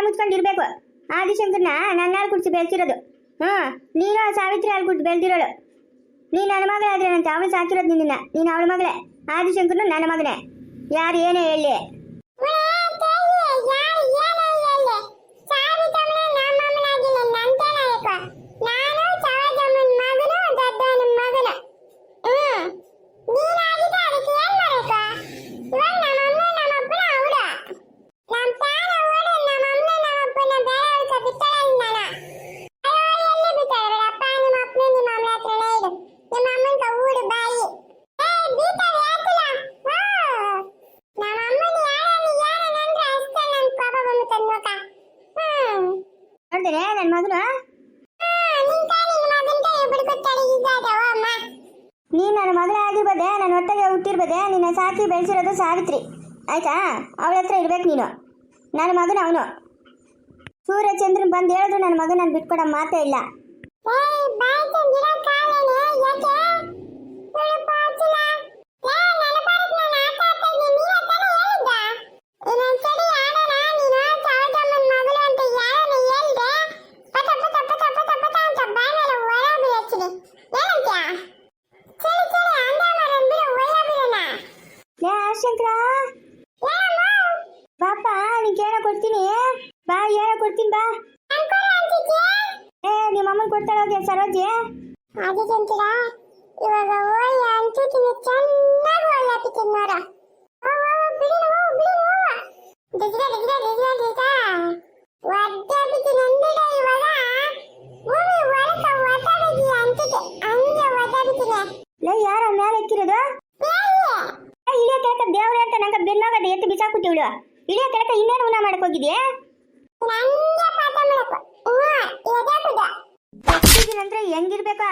ಬಾಯ್ ಮುಚ್ಕೊಂಡು ಇರ್ಬೇಕು ಆದಿಶಂಕರ್ನ ನನ್ನ ಹಾಲು ಕುಡಿಸಿ ಬೆಳೆಸಿರೋದು. ಹ್ಞೂ, ನೀನು ಸಾವಿತ್ರಿ ಹಾಲು ಕುಡಿದು ಬೆಳೆದಿರೋಳು. ನೀನು ನನ್ನ ಮಗಳಾದ್ರೆ ನಂತ ಅವಳು ಸಾಕಿರೋದು ನಿನ್ನ ನೀನು ಅವಳ ಮಗಳೇ. ಆದಿಶಂಕರ್ನು ನನ್ನ ಮಗನೇ. ಯಾರು ಏನೇ ಹೇಳಿ. ಸಾಕಿ ಬೆಳೆಸಿರೋದು ಸಾವಿತ್ರಿ. ಆಯ್ತಾ? ಅವಳ ಹತ್ರ ಇರ್ಬೇಕು ನೀನು. ನನ್ನ ಮಗನ ಅವನು. ಸೂರ್ಯಚಂದ್ರನ್ ಬಂದು ಹೇಳಿದ್ರು ನನ್ನ ಮಗನ ನಾನು ಬಿಟ್ಕೊಡೋ ಮಾತೇ ಇಲ್ಲ. ಲೇ ಶಂಕರ ಬಾಪ ನಿಂಗೆ ಏನೋ ಕೊಡ್ತೀನಿ ಬಾ ಏನೋ ಕೊಡ್ತೀನಿ ಬಾ. ಏ ನಿಮ್ಮ ಅಮ್ಮನ್ ಕೊಡ್ತಾಳೆ ಹೋಗಿ ಸರೋಜಿ? ಅದಕ್ಕಂತೀರ ಇವಾಗ ಓಯ್ ಅಂಚುತಿನ ಚೆನ್ನಾಗಿ ಒಳ್ಳೆ ಹಾಕಿದ್ದೀನಿ ನೋಡ ಯಾರ ಮೇಲೆ ಎಕ್ಕಿರೋದು? ಏ, ಇಳಿಯ ಕೆಳಕ ದೇವ್ರೆ ಅಂತ ನಂಗೆ ಬೆನ್ನೋಗದ ಎತ್ತು ಬಿಸಾಕ್ಬಿಟ್ಟು ಇವಳು ಇಳಿಯ ಕೆಳಕ ಇನ್ನೇನು ಉಣ ಮಾಡಕ್ ಹೋಗಿದ್ಯೆ ನಂಗೆ ಪಾಠ ಮಾಡಕ್ಕೆ ಹ್ಞೂ ಎದೆ ಬಿಡ ಅಂದ್ರೆ ಹೆಂಗಿರ್ಬೇಕ?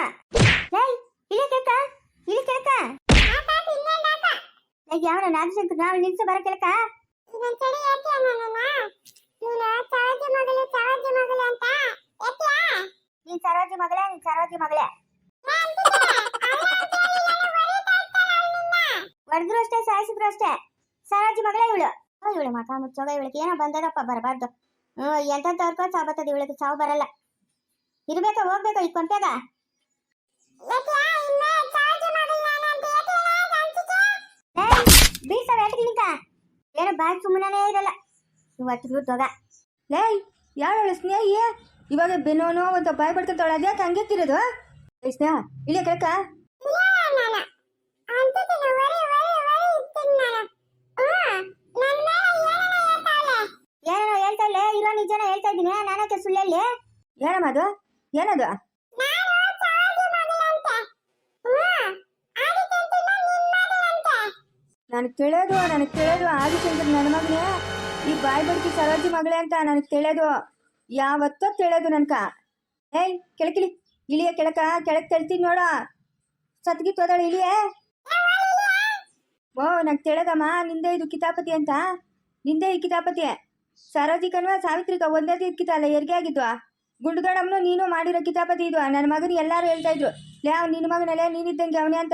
ಇಲ್ಲಿ ಇಳಿಯ ಕೆಳಕ ಇಲ್ಲ ಕೆಳಕ. ಯಾವ ನಾಗಶಂಕರ್ ನಾವು ನಿಲ್ಸು ಬರ ಕೆಳಕ. ನೀನು ಸರೋಜಿ ಮಗಳು ನೀನ್ ಸರೋಜಿ ಮಗಳೇ ಹೊಡೆದ್ರು ಅಷ್ಟೇ ಸಾಯಿಸಿದ್ರು ಅಷ್ಟೇ. ಸರೋಜಿ ಮಗಳೇ ಇವಳು. ಇವಳು ಮಕ ಮುಚ್ಚೋಗ ಇವಳಿಗೆ ಏನೋ ಬಂದದಪ್ಪ ಬರಬಾರ್ದು. ಹ್ಞೂ ಎಂತವ್ರಿಗೋ ಸಾವು ಬರ್ತದೆ ಇವಳಿಗೆ ಸಾವು ಬರಲ್ಲ. ಇರ್ಬೇಕಾ ಹೋಗ್ಬೇಕಾ ಈ ಕೊಂಪೆಗ ಬೀಳ್ತಾವೆ ಏಟ್ಗಿನಿಕ ಏನೋ ಬಾಯ್ ಸುಮ್ಮನೆ ಇರಲ್ಲ. ಇವತ್ತು ಬಿಟ್ಟೋಗ ಲೇ ಯಾರು ಸ್ನೇಹಿ? ಇವಾಗ ಬೆನ್ನೋನು ಒಂದು ಬಾಯ್ ಪಡ್ಕೊಂತಾಳ ಅದ್ಯಾಕೆ ಹಂಗೆ ತಿರೋದು ಏ ಸ್ನೇಹ ಇಳಿಯ ಕೇಳಕ. ಏನೋ ಹೇಳ್ತಾ ಇಲ್ಲ ಇರೋ ನಿಜನ ಹೇಳ್ತಾ ಇದ್ದೀನಿ ನಾನಕ್ಕೆ ಸುಳ್ಳಲ್ಲಿ ಏನಮ್ಮ ಅದು? ಏನದು? ನನಗೆ ತಿಳಿಯೋದು ನನಗೆ ತಿಳಿಯೋದು ಆದಿಚಂದ್ರ ನನ್ನ ಮಗನೇ ಈ ಬಾಯಿ ಬಡ್ಕಿ ಸರೋಜಿ ಮಗಳೇ ಅಂತ ನನಗೆ ತಿಳಿಯೋದು ಯಾವತ್ತೋ ತಿಳಿಯೋದು ನನ್ಕ ಏಯ್, ಕೆಳಕಿಳಿ. ಇಳಿಯ ಕೆಳಕ ಕೆಳಕ್ ತೆಳ್ತೀನಿ ನೋಡ. ಸತ್ಗಿ ತೋದಳು, ಇಳಿಯೇ. ಓ, ನಂಗೆ ತಿಳಿದಮ್ಮ ನಿಂದೆ ಇದು ಕಿತಾಪತಿ ಅಂತ. ನಿಂದೆ ಈ ಕಿತಾಪತಿ. ಸರೋಜಿಕನ್ವ ಸಾವಿತ್ರಿಕ ಒಂದೇ ಇದು ಕಿತ ಅಲ್ಲ ಹೆರಿಗೆ ಆಗಿದ್ವಾ? ಗುಂಡುಗಡಮ್ಮನು ನೀನು ಮಾಡಿರೋ ಕಿತಾಪತಿ ಇದು. ನನ್ನ ಮಗನ ಎಲ್ಲರೂ ಹೇಳ್ತಾ ಇದ್ರು ಲೇ ಅವ್ನು ನಿನ್ನ ಮಗನಲ್ಲೇ ನೀನಿದ್ದಂಗೆ ಅವನೇ ಅಂತ.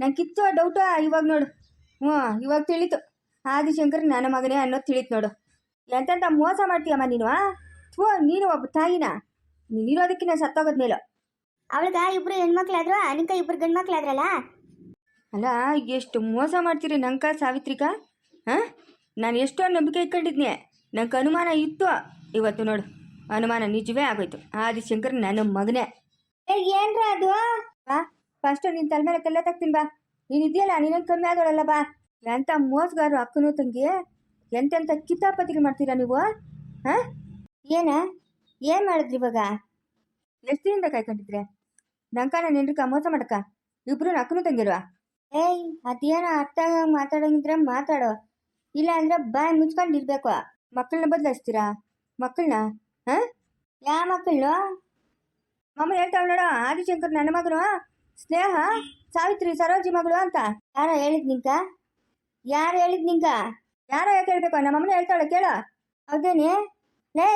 ನಂಗೆ ಕಿತ್ತು ಡೌಟು ಇವಾಗ ನೋಡು. ಹ್ಞೂ ಇವಾಗ ತಿಳಿತು. ಆದಿಶಂಕರ್ ನನ್ನ ಮಗನೇ ಅನ್ನೋದು ತಿಳಿತು ನೋಡು. ಎಂತೆಂಥ ಮೋಸ ಮಾಡ್ತೀಯಮ್ಮ ನೀನು ಥೂ ನೀನು ಒಬ್ಬ ತಾಯಿನ? ನೀನಿರೋದಕ್ಕಿನ್ನ ಸತ್ತೋಗೋದ್ ಮೇಲೆ. ಅವಳಿಗ ಇಬ್ರು ಹೆಣ್ಮಕ್ಳಾದ್ರು ಅನಿಕ ಇಬ್ರು ಗಂಡ್ಮಕ್ಳಾದ್ರಲ್ಲ? ಅಲ್ಲ ಎಷ್ಟು ಮೋಸ ಮಾಡ್ತೀರಿ ನಂಕ ಸಾವಿತ್ರಿಕ? ಹಾಂ? ನಾನು ಎಷ್ಟೋ ನಂಬಿಕೆ ಇಟ್ಕೊಂಡಿದ್ನೆ. ನಂಗೆ ಅನುಮಾನ ಇತ್ತು. ಇವತ್ತು ನೋಡು. ಅನುಮಾನ ನಿಜವೇ ಆಗೋಯ್ತು. ಆದಿಶಂಕರ್ ನನ್ನ ಮಗನೇ. ಏನ್ರ ಅದು? ಬಾ ಫಸ್ಟ್ ನಿನ್ ತಲೆ ಮೇಲೆ ಕಲ್ಲ ತಗ್ತೀನಿ ಬಾ. ನೀನ್ ಇದೆಯಲ್ಲ ನೀನೊಂದು ಕಮ್ಮಿ ಆಗೋಳಲ್ಲ ಬಾ. ಎಂತ ಮೋಸಗಾರರು ಅಕ್ಕನೂ ತಂಗಿ ಎಂತೆಂಥ ಕಿತಾಪತಿಗಳು ಮಾಡ್ತೀರಾ ನೀವು ಹಾಂ? ಏನ? ಏನು ಮಾಡಿದ್ರಿ ಇವಾಗ? ಎಷ್ಟು ದಿನದಿಂದ ಕಾಯ್ಕೊಂಡಿದ್ರೆ? ನಂಕ ನಾನು ಏನ್ರಿಕ ಮೋಸ ಮಾಡಕ ಇಬ್ರು ಅಕ್ಕನೂ ತಂಗಿರುವ ಏಯ್ ಅದೇನೋ ಅರ್ಥ ಮಾತಾಡಂಗಿದ್ರೆ ಮಾತಾಡು. ಇಲ್ಲ ಅಂದ್ರೆ ಬಾಯ್ ಮುಚ್ಕೊಂಡು ಇರ್ಬೇಕು ಮಕ್ಕಳನ್ನ ಬದಲಾಯಿಸ್ತೀರಾ? ಮಕ್ಕಳನ್ನ ಹಾಂ? ಯಾವ ಮಕ್ಕಳು? ಮಮ್ಮ ಹೇಳ್ತಾವ್ ನೋಡು, ಆದಿಶಂಕರ್ ನನ್ನ ಮಗಳು, ಸ್ನೇಹ, ಸಾವಿತ್ರಿ, ಸರೋಜಿ ಮಗಳು ಅಂತ. ಯಾರೋ ಹೇಳಿದ್ ನಿಂಕ ಯಾರು ಹೇಳಿದ್ ನಿಂಕ ಯಾರೋ ಯಾಕೆ ಹೇಳ್ಬೇಕು? ನಮ್ಮ ಅಮ್ಮನ ಹೇಳ್ತಾಳೆ, ಕೇಳು. ಹೌದೇನೆ? ಲೇ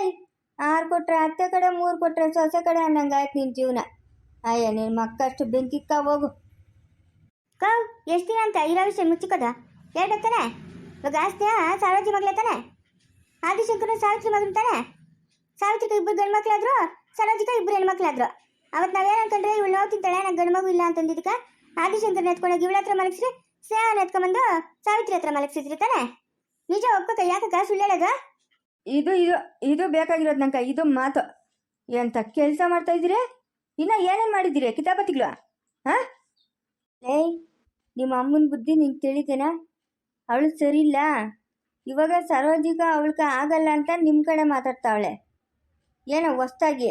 ಆರು ಕೊಟ್ರೆ ಅತ್ತೆ ಕಡೆ, ಮೂರು ಕೊಟ್ರೆ ಸೊಸೆ ಕಡೆ ಅನ್ನಂಗಾಯ್ತು ನಿನ್ನ ಜೀವನ. ಅಯ್ಯ ನಿನ್ನ ಮಕ್ಕಷ್ಟು ಬೆಂಕಿಕ್ಕ ಹೋಗು. ಕೌ, ಎಷ್ಟು ದಿನ ಅಂತ ಇರೋ ವಿಷಯ ಮುಚ್ಚಿಕೋದ? ಹೇಳ್ಬೇಕಾನೆ ಇವಾಗ ಆಸ್ತಿಯ ಸಾರ್ವಜಿ ಮಗಳೇ ತಾನೆ? ಆದಿಶಂಕರ ಸಾವಿತ್ರಿ ಮಗನ ತಾನೆ? ಸಾವಿತ್ರಿಕ ಇಬ್ಬರು ಗಂಡು ಮಕ್ಳಾದ್ರು ಸರೋಜಿಕ ಇಬ್ಬರು ಹೆಣ್ಮಕ್ಳಾದ್ರು. ಅವತ್ತು ನಾವೇನು ಅನ್ಕೊಂಡ್ರೆ ಇವಳು ನೋಡ್ತಿದ್ದಾಳೆ ನಂಗೆ ಗಂಡು ಮಗು ಇಲ್ಲ ಅಂತಂದಿದ್ದಕ್ಕ ಆದಿಶಂಕರ್ನ ಎತ್ಕೊಂಡೋಗಿ ಇವಳ ಹತ್ರ ಮಲಗಿಸ್ರಿ ಸೇವನ ಎತ್ಕೊಂಬಂದು ಸಾವಿತ್ರಿ ಹತ್ರ ಮಲಗಿಸಿದ್ರಿ ತಾನೆ? ನಿಜ ಒಪ್ಕೋಕ ಯಾಕಕ್ಕ ಹೇಳೋದು? ಇದು ಇದು ಇದು ಬೇಕಾಗಿರೋದು ನಂಗೆ ಇದು ಮಾತು. ಎಂತ ಕೆಲಸ ಮಾಡ್ತಾ ಇದ್ದೀರಿ? ಇನ್ನ ಏನೇನು ಮಾಡಿದ್ದೀರಿ, ಕಿತಾಪತಿಗಳು? ಏಯ್ ನಿಮ್ಮ ಅಮ್ಮನ ಬುದ್ಧಿ ನಿಂಗೆ ತಿಳಿತೇನ ಅವಳು ಸರಿ ಇಲ್ಲ. ಇವಾಗ ಸರೋಜಿಕ ಅವಳ್ಕ ಆಗಲ್ಲ ಅಂತ ನಿಮ್ಮ ಕಡೆ ಮಾತಾಡ್ತಾವಳೆ. ಏನೋ ಹೊಸ್ತಾಗಿ.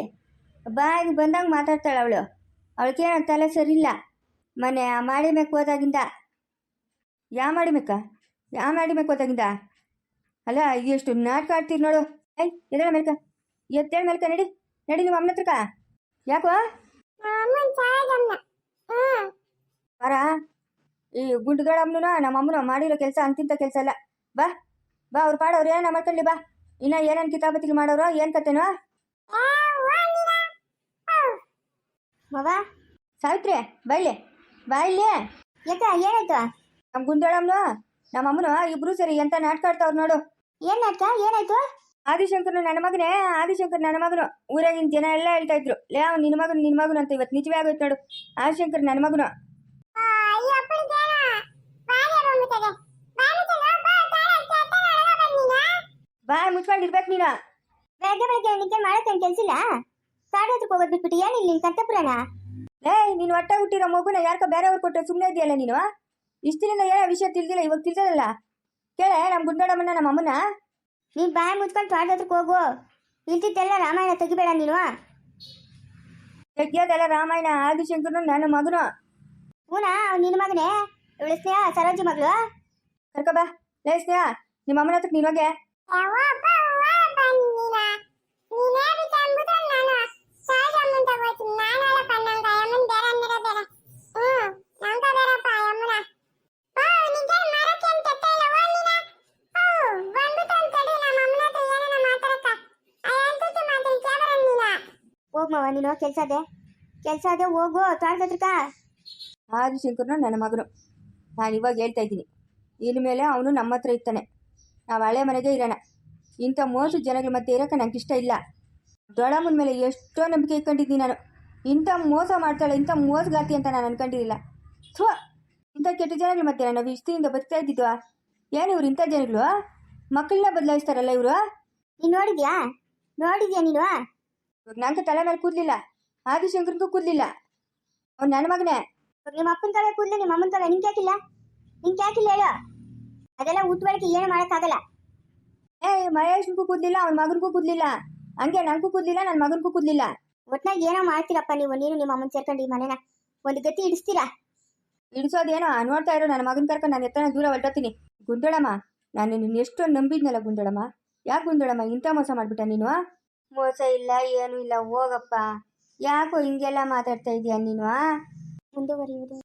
ಬಾಯಿಗೆ ಬಂದಾಗ ಮಾತಾಡ್ತಾಳೆ ಅವಳು. ಅವಳಿಗೇನೋ ತಲೆ ಸರಿಯಿಲ್ಲ. ಮನೆ ಆ ಮಾಡಿ ಮೇಕ್ ಹೋದಾಗಿಂದ. ಯಾ ಮಾಡಿ ಮೇಕ ಯಾ ಮಾಡಿ ಮೇಕ್ ಹೋದಾಗಿಂದ? ಅಲ್ಲ ಎಷ್ಟು ನಾಟಕ ಆಡ್ತೀರಿ ನೋಡು. ಏಯ್ ಎದ್ದೇಳ ಮೇಲ್ಕ. ಎದ್ದೇಳ ಮೇಲ್ಕ ನಡಿ. ನಡಿ ನಿಮ್ಮ ಅಮ್ಮನ ಹತ್ರಕ ಯಾಕೋ? ಅಮ್ಮನ್ ಬಾರ? ಈ ಗುಂಡುಗಳಮ್ಮನು ನಮ್ಮ ಅಮ್ಮನ ಮಾಡಿರೋ ಕೆಲಸ ಅಂತಿಂತ ಕೆಲಸ ಅಲ್ಲ. ಬಾ ಬಾ ಅವ್ರು ಪಾಡೋರು ಏನ ಮಾಡ್ಕೊಳ್ಳಿ ಬಾ. ಇನ್ನ ಏನೇನು ಕಿತಾಪತಿಗೆ ಮಾಡೋರು ಏನು ಕತೆನೋ? ಮವ ಸಾವಿತ್ರಿ ಬೈಲಿ ಬಾಯ್ಲಿ ಯಾಕ ಏನಾಯ್ತು? ನಮ್ಮ ಗುಂಡಳಮ್ಮನು ನಮ್ಮ ಅಮ್ಮನು ಇಬ್ರು ಸರಿ ಎಂತ ನಾಟಕ ಆಡ್ತಾವ್ರು ನೋಡು. ಏನ್ ನಾಟಕ ಏನಾಯ್ತು? ಆದಿಶಂಕರ್ನು ನನ್ನ ಮಗನೇ ಆದಿಶಂಕರ್ ನನ್ನ ಮಗನು. ಊರಾಗಿನ ಜನ ಎಲ್ಲ ಹೇಳ್ತಾ ಇದ್ರು ಲೇ ಅವ್ನು ನಿನ್ನ ಮಗನು ನಿನ್ನ ಮಗನು ಅಂತ ಇವತ್ತು ನಿಜವೇ ಆಗೋಯ್ತು ನೋಡು. ಆದಿಶಂಕರ್ ನನ್ನ ಮಗನು. ಬಾಯ್ ಮುಚ್ಕೊಂಡಿರ್ಬೇಕು ನೀನು. ಬೆಳಗ್ಗೆ ಬೆಳಗ್ಗೆ ನಿಂಗೆ ಮಾಡಕ್ಕೆ ಕೆಲಸ ಇಲ್ಲ ಕಾಡು ಹತ್ರಕ್ಕೆ ಹೋಗೋದು ಬಿಟ್ಬಿಟ್ಟು ಏನಿಲ್ಲ ನಿನ್ ಪುರಾಣ ಏಯ್ ನೀನು ಹೊಟ್ಟೆ ಹುಟ್ಟಿರೋ ಮಗುನ ಯಾರ್ಕೋ ಬೇರೆಯವ್ರು ಕೊಟ್ಟರೆ ಸುಮ್ಮನೆ ಇದೆಯಲ್ಲ ನೀನು? ಇಷ್ಟಿನಿಂದ ಏನೋ ವಿಷಯ ತಿಳಿದಿಲ್ಲ ಇವಾಗ ತಿಳಿದಲ್ಲ ಕೇಳೆ ನಮ್ಮ ಗುಂಡೋಡಮ್ಮನ ನಮ್ಮ ಅಮ್ಮನ ನೀನ್ ಬಾಯಿ ಮುಚ್ಕೊಂಡು ತೋಟದ ಹತ್ರಕ್ಕೆ ಹೋಗು. ಇಲ್ತಿದ್ದೆಲ್ಲ ರಾಮಾಯಣ ತೆಗಿಬೇಡ ನೀನು. ತೆಗಿಯೋದೆಲ್ಲ ರಾಮಾಯಣ ಆದಿಶಂಕರನು ನನ್ನ ಮಗನು. ಹೂನಾ ನಿನ್ ನಿನ್ನ ಮಗನೇ? ಇವಳು ಸ್ನೇಹ ಸರೋಜಿ ಮಗಳು? ಕರ್ಕೊ ಬಾ. ಲೇ ಸ್ನೇಹ ನಿಮ್ಮ ಅಮ್ಮನ ಹತ್ರಕ್ಕೆ ನೀನು ಹೋಗೆ ಯಾವೋ ಬವ್ವ ಬಂದಿನ ನೀನೇ ಬಿಟ್ಟಂಬುದ ನಾನು ತಗೋತೀನಿ ನಾನೆಲ್ಲ ಪನ್ನಂಗ ಅಮ್ಮನ್ ಬೇರೆ ಅನ್ನಿರ ಬೇರೆ. ಹ್ಮ್ ನಂಗ ಬೇರಪ್ಪ ಅಮ್ಮನ ಓಲಿನ ಓ ತಡಿ ನಮ್ಮ ಹತ್ರ ಏನೇನ ಅಯ್ಯಂತೂ ನೀನ? ಹೋಗ್ ಮಾವ ನೀನು ಕೆಲ್ಸ ಅದೇ ಕೆಲ್ಸ ಅದೇ ಹೋಗು ತೋಟದ ಆದಿಶಂಕರ್ನು ನನ್ನ ಮಗನು. ನಾನು ಇವಾಗ ಹೇಳ್ತಾ ಇದ್ದೀನಿ. ಮೇಲೆ ಅವನು ನಮ್ಮ ಹತ್ರ ಇರ್ತಾನೆ. ನಾವು ಹಳೆ ಮನೆಗೆ ಇರೋಣ. ಇಂಥ ಮೋಸ ಜನಗಳ ಮತ್ತೆ ಇರೋಕೆ ನಂಗೆ ಇಷ್ಟ ಇಲ್ಲ. ದೊಡ್ಡಮ್ಮನ ಮೇಲೆ ಎಷ್ಟೋ ನಂಬಿಕೆ ಇಟ್ಕೊಂಡಿದ್ದೀನಿ ನಾನು. ಇಂಥ ಮೋಸ ಮಾಡ್ತಾಳೆ ಇಂಥ ಮೋಸಗಾತಿ ಅಂತ ನಾನು ಅನ್ಕೊಂಡಿರಲಿಲ್ಲ. ಥೋ ಇಂಥ ಕೆಟ್ಟ ಜನಗಳು ಮತ್ತೆ ನಾವು ಇಷ್ಟದಿಂದ ಬದುಕ್ತಾ ಇದ್ದಿದ್ವಾ ಏನು ಇವ್ರು ಇಂಥ ಜನಗಳು? ಮಕ್ಕಳನ್ನ ಬದಲಾಯಿಸ್ತಾರಲ್ಲ ಇವರು? ನೀನು ನೋಡಿದ್ಯಾ? ನೋಡಿದ್ಯಾ ನೀನು? ಇವಾಗ ನಂಗೆ ತಲೆ ಮೇಲೆ ಕೂದಲಿಲ್ಲ. ಆದಿಶಂಕರ್ಗೂ ಕೂದಲಿಲ್ಲ. ಅವ್ನು ನನ್ನ ಮಗನೇ. ನಿಮ್ಮ ಅಪ್ಪನ ತಲೆ ಕೂದಲು ನಿಮ್ಮ ಅಮ್ಮನ ತಲೆ. ನಿಂಗೆ ಯಾಕಿಲ್ಲ? ನಿಂಗೆ ಯಾಕಿಲ್ಲ ಹೇಳೋ. ಅದೆಲ್ಲ ಉಟ್ಬಳಕೆ ಏನು ಮಾಡೋಕ್ಕಾಗಲ್ಲ. ಏ ಮಹೇಶ್ಗೂ ಕೂದಲಿಲ್ಲ ಅವ್ನ ಮಗನಿಗೂ ಕೂದಲಿಲ್ಲ. ಹಂಗೆ ನನಗೂ ಕೂದ್ಲಿಲ್ಲ ನನ್ನ ಮಗನಿಗೂ ಕೂದ್ಲಿಲ್ಲ. ಒಟ್ನಾಗ ಏನೋ ಮಾಡ್ತೀರಪ್ಪ ನೀವು ನೀನು ನಿಮ್ಮ ಅಮ್ಮನ ಸೇರ್ಕೊಂಡು ಈ ಮನೆನ. ಒಂದು ಗತಿ ಇಡಿಸ್ತೀರಾ? ಇಳಿಸೋದೇನೋ ನೋಡ್ತಾ ಇರೋ ನನ್ನ ಮಗನ ಕರ್ಕೊಂಡು ನಾನು ಎತ್ತನ ದೂರ ಹೊರಟೋತೀನಿ. ಗುಂಡಳಮ್ಮ ನಾನು ನಿನ್ನ ಎಷ್ಟೊಂದು ನಂಬಿದ್ನಲ್ಲ ಗುಂಡಳಮ್ಮ. ಯಾಕೆ ಗುಂಡಳಮ್ಮ ಇಂಥ ಮೋಸ ಮಾಡ್ಬಿಟ್ಟ ನೀನು? ಮೋಸ ಇಲ್ಲ ಏನೂ ಇಲ್ಲ ಹೋಗಪ್ಪ. ಯಾಕೋ ಹಿಂಗೆಲ್ಲ ಮಾತಾಡ್ತಾ ಇದೀಯ ನೀನು ಮುಂದುವರಿಯುವುದು.